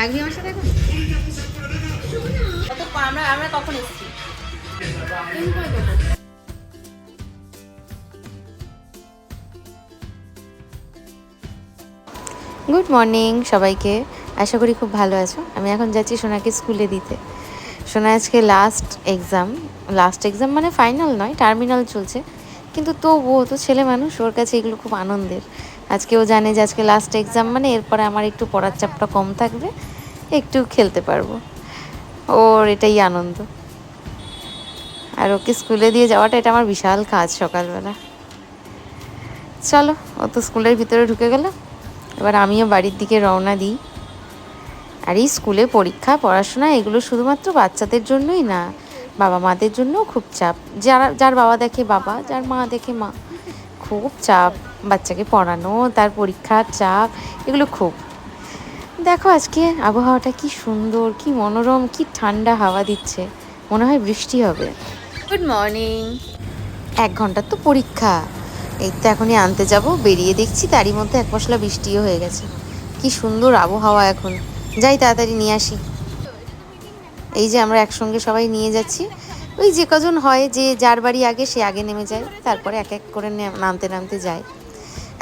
থাকবি আমার সাথে এখন? আমরা আমরা কখন এসেছি? গুড মর্নিং সবাইকে। আশা করি খুব ভালো আছো। আমি এখন যাচ্ছি সোনাকে স্কুলে দিতে। সোনা আজকে লাস্ট এক্সাম লাস্ট এক্সাম মানে ফাইনাল নয় টার্মিনাল চলছে। কিন্তু তবুও তো ছেলে মানুষ ওর কাছে এগুলো খুব আনন্দের। আজকে ও জানে যে আজকে লাস্ট এক্সাম মানে এরপরে আমার একটু পড়ার চাপটা কম থাকবে, একটু খেলতে পারব। ওর এটাই আনন্দ। আর ওকে স্কুলে দিয়ে যাওয়াটা, এটা আমার বিশাল কাজ সকালবেলা। চলো, ও তো স্কুলের ভিতরে ঢুকে গেল। এবার আমিও বাড়ির দিকে রওনা দিই। আর এই স্কুলে পরীক্ষা, পড়াশোনা, এগুলো শুধুমাত্র বাচ্চাদের জন্যই না, বাবা মাদের জন্যও খুব চাপ। যারা, যার বাবা দেখে বাবা, যার মা দেখে মা, খুব চাপ। বাচ্চাকে পড়ানো তার পরীক্ষার চাপ এগুলো খুব। দেখো আজকে আবহাওয়াটা কি সুন্দর কি মনোরম কি ঠান্ডা হাওয়া দিচ্ছে। মনে হয় বৃষ্টি হবে। গুড মর্নিং এক ঘণ্টার তো পরীক্ষা। এই তো এখনই আনতে যাব বেরিয়ে দেখছি তারই মধ্যে এক মশলা বৃষ্টিও হয়ে গেছে। কি সুন্দর আবহাওয়া এখন। যাই তাড়াতাড়ি নিয়ে আসি। এই যে আমরা একসঙ্গে সবাই নিয়ে যাচ্ছি। ওই যে কজন হয় যে যার বাড়ি আগে সে আগে নেমে যায় তারপরে এক এক করে নামতে নামতে যায়।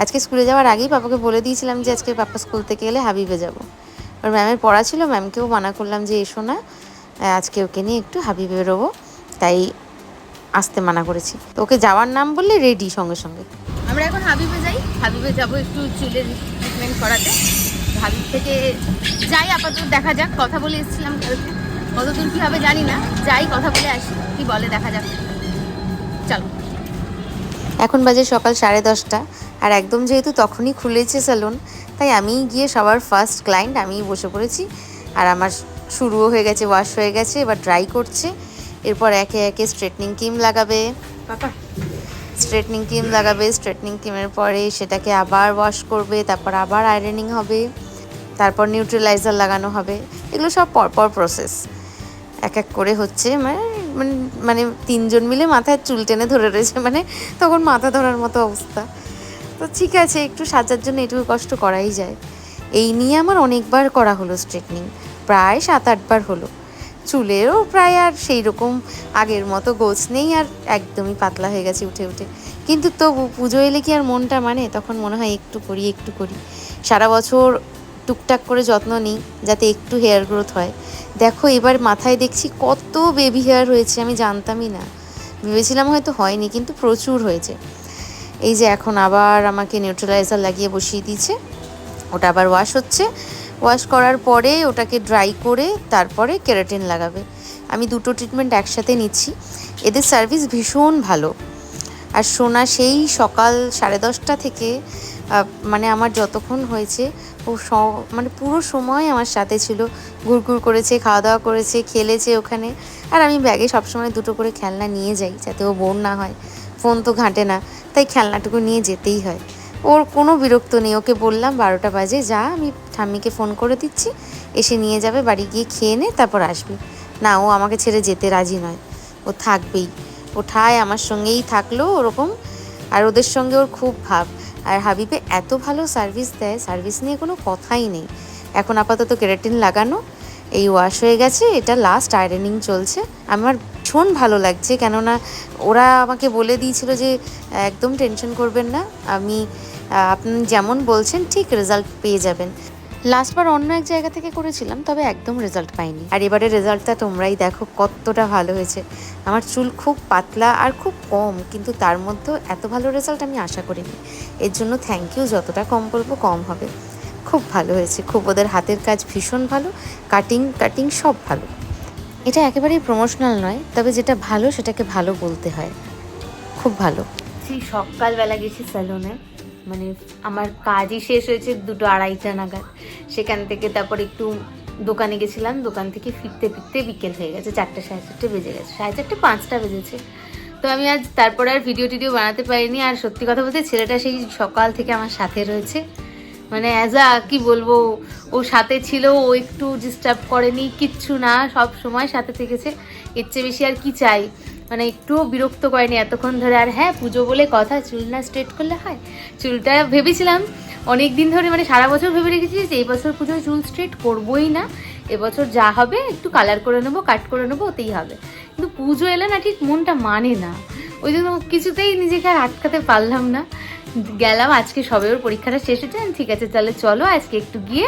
আজকে স্কুলে যাওয়ার আগেই পাপাকে বলে দিয়েছিলাম যে আজকে পাপা স্কুল থেকে এলে হাবিবে যাব। আর ম্যামের পড়া ছিল ম্যামকেও মানা করলাম যে এসো না। আজকে ওকে নিয়ে একটু হাবিবে বেরোবো। তাই আসতে মানা করেছি। তো ওকে যাওয়ার নাম বললে রেডি সঙ্গে সঙ্গে। আমরা এখন হাবিবে যাই। হাবিবে যাব একটু চুলের ট্রিটমেন্ট করাতে। হাবিব থেকে যাই আপাতত দেখা যাক। কথা বলে এসেছিলাম কালকে। কতদূর কী হবে জানি না। যাই কথা বলে আসি। কি বলে দেখা যাক। চলো। এখন বাজে সকাল সাড়ে দশটা। আর একদম যেহেতু তখনই খুলেছে স্যালুন তাই আমি গিয়ে সবার ফার্স্ট ক্লায়েন্ট আমিই বসে পড়েছি। আর আমার শুরুও হয়ে গেছে ওয়াশ হয়ে গেছে এবার ড্রাই করছে। এরপর একে একে স্ট্রেটনিং ক্রিম লাগাবে। স্ট্রেটনিং ক্রিম লাগাবে স্ট্রেটনিং ক্রিমের পরে সেটাকে আবার ওয়াশ করবে তারপর আবার আয়রনিং হবে তারপর নিউট্রিলাইজার লাগানো হবে। এগুলো সব পরপর প্রসেস এক এক করে হচ্ছে মানে মানে মানে তিনজন মিলে মাথায় চুল টেনে ধরে রয়েছে মানে তখন মাথা ধরার মতো অবস্থা। তো ঠিক আছে, একটু সাজার জন্য এটুকু কষ্ট করাই যায়। এই নিয়ে আমার অনেকবার করা হলো স্ট্রেটনিং প্রায় সাত আটবার হলো। চুলেরও প্রায় আর সেই রকম আগের মতো গোছ নেই আর একদমই পাতলা হয়ে গেছে উঠে উঠে। কিন্তু তবু পুজো এলে কি আর মনটা মানে? তখন মনে হয় একটু করি একটু করি। সারা বছর টুকটাক করে যত্ন নিই যাতে একটু হেয়ার গ্রোথ হয়। দেখো, এবার মাথায় দেখছি কত বেবি হেয়ার হয়েছে, আমি জানতামই না। ভেবেছিলাম হয়তো হয়নি, কিন্তু প্রচুর হয়েছে। এই যে এখন আবার আমাকে নিউট্রালাইজার লাগিয়ে বসিয়ে দিয়েছে। ওটা আবার ওয়াশ হচ্ছে। ওয়াশ করার পরে ওটাকে ড্রাই করে তারপরে কেরাটিন লাগাবে। আমি দুটো ট্রিটমেন্ট একসাথে নিচ্ছি। এদের সার্ভিস ভীষণ ভালো। আর সোনা সেই সকাল সাড়ে দশটা থেকে মানে আমার যতক্ষণ হয়েছে, ও মানে পুরো সময় আমার সাথে ছিল। ঘুরঘুর করেছে খাওয়া দাওয়া করেছে, খেলেছে ওখানে। আর আমি ব্যাগে সবসময় দুটো করে খেলনা নিয়ে যাই, যাতে ও বোন না হয়। ফোন তো ঘাঁটে না, তাই খেলনাটুকু নিয়ে যেতেই হয়। ওর কোনো বিরক্ত নেই, ওকে বললাম বারোটা বাজে, যা, আমি ঠাম্মিকে ফোন করে দিচ্ছি, এসে নিয়ে যাবে, বাড়ি গিয়ে খেয়ে নে, তারপর আসবে। না, ও আমাকে ছেড়ে যেতে রাজি নয়, ও থাকবেই। ও ঠায় আমার সঙ্গেই থাকল ওরকম, আর ওদের সঙ্গে ওর খুব ভাব। আর হাবিবে এত ভালো সার্ভিস দেয়, সার্ভিস নিয়ে কোনো কথাই নেই। এখন আপাতত কেরাটিন লাগানো, এই ওয়াশ হয়ে গেছে, এটা লাস্ট আয়রনিং চলছে, আমার ভীষণ ভালো লাগছে, কেননা ওরা আমাকে বলে দিয়েছিল যে, একদম টেনশন করবেন না, আমি আপনি যেমন বলছেন, ঠিক রেজাল্ট পেয়ে যাবেন। লাস্টবার অন্য এক জায়গা থেকে করেছিলাম, তবে একদম রেজাল্ট পাইনি। আর এবারে রেজাল্টটা তোমরাই দেখো, কতটা ভালো হয়েছে। আমার চুল খুব পাতলা আর খুব কম, কিন্তু তার মধ্যেও এত ভালো রেজাল্ট আমি আশা করিনি। এর জন্য থ্যাংক ইউ যতটা কম করব কম হবে। খুব ভালো হয়েছে, খুব ওদের হাতের কাজ ভীষণ ভালো কাটিং কাটিং সব ভালো। এটা একেবারেই প্রমোশনাল নয়, তবে যেটা ভালো সেটাকে ভালো বলতে হয়। খুব ভালো। সকালবেলা গেছি স্যালুনে মানে আমার কাজই শেষ হয়েছে দুটো আড়াইটা নাগাদ। সেখান থেকে তারপর একটু দোকানে গেছিলাম, দোকান থেকে ফিরতে ফিরতে বিকেল হয়ে গেছে, চারটে সাড়ে চারটে বেজে গেছে। সাড়ে চারটে পাঁচটা বেজেছে। তো আমি আজ তারপরে আর ভিডিও টিডিও বানাতে পারিনি। আর সত্যি কথা বলতে ছেলেটা সেই সকাল থেকে আমার সাথে রয়েছে। মানে অ্যাজ আ কি বলব, ও সাথে ছিল, ও একটু ডিস্টার্ব করেনি, কিচ্ছু না, সব সময় সাথে থেকেছে। এর চেয়ে বেশি আর কি চাই? মানে একটুও বিরক্ত করেনি এতক্ষণ ধরে। আর হ্যাঁ পুজো বলে কথা, চুল না স্ট্রেট করলে হয়? চুলটা ভেবেছিলাম অনেক দিন ধরে মানে সারা বছর ভেবে রেখেছি যে এই বছর পুজোয় চুল স্ট্রেট করবোই না। এবছর যা হবে, একটু কালার করে নেব কাট করে নেব, ওতেই হবে। কিন্তু পুজো এলে না ঠিক মনটা মানে না। ওই জন্য কিছুতেই নিজেকে আর আটকাতে পারলাম না। গেলাম, আজকে সবে ওর পরীক্ষাটা শেষ হয়েছে ঠিক আছে, তাহলে চলো আজকে একটু গিয়ে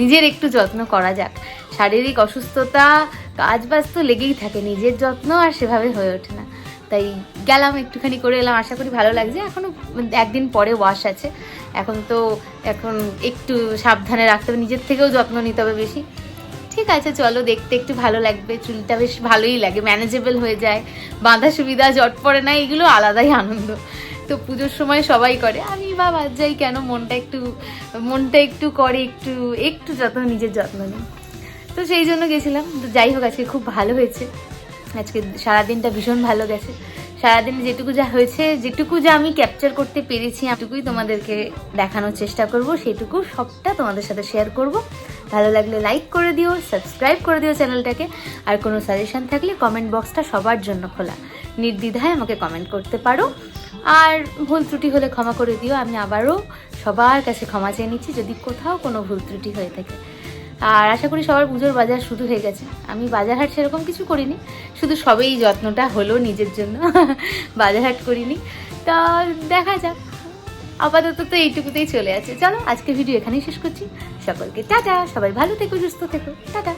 নিজের একটু যত্ন করা যাক। শারীরিক অসুস্থতা, কাজ বাজ তো লেগেই থাকে, নিজের যত্ন আর সেভাবে হয়ে ওঠে না। তাই গেলাম, একটুখানি করে এলাম, আশা করি ভালো লাগছে। এখনও একদিন পরে ওয়াশ আছে, এখন তো, এখন একটু সাবধানে রাখতে হবে, নিজের থেকেও যত্ন নিতে হবে বেশি। ঠিক আছে, চলো, দেখতে একটু ভালো লাগবে, চুলটা বেশ ভালোই লাগে ম্যানেজেবল হয়ে যায়, বাঁধা সুবিধা জট পড়ে না, এগুলো আলাদাই আনন্দ। তো পুজোর সময় সবাই করে। আমি বা বাদ যাই কেন মনটা একটু মনটা একটু করে, একটু একটু যত্ন, নিজের যত্ন নিই। তো সেই জন্য গেছিলাম। তো যাই হোক, আজকে খুব ভালো হয়েছে। আজকে সারাদিনটা ভীষণ ভালো গেছে। সারাদিন যেটুকু যা হয়েছে, যেটুকু যা আমি ক্যাপচার করতে পেরেছি এটুকুই তোমাদেরকে দেখানোর চেষ্টা করব। সেটুকু সবটা তোমাদের সাথে শেয়ার করব। ভালো লাগলে লাইক করে দিও সাবস্ক্রাইব করে দিও চ্যানেলটাকে আর কোনো সাজেশন থাকলে কমেন্ট বক্সটা সবার জন্য খোলা। নির্দ্বিধায় আমাকে কমেন্ট করতে পারো। আর ভুল ত্রুটি হলে ক্ষমা করে দিও, আমি আবারও সবার কাছে ক্ষমা চেয়ে নিচ্ছি যদি কোথাও কোনো ভুল ত্রুটি হয়ে থাকে। আর আশা করি সবার পুজোর বাজার শুরু হয়ে গেছে। আমি বাজার হাট সেরকম কিছু করিনি, শুধু সবেই যত্নটা হলো নিজের জন্য বাজার হাট করিনি। তা দেখা যাক, আপাতত তো এইটুকুতেই চলে আছে। চলো আজকে ভিডিও এখানেই শেষ করছি। সকলকে টাটা, সবাই ভালো থেকো, সুস্থ থেকো, টাটা।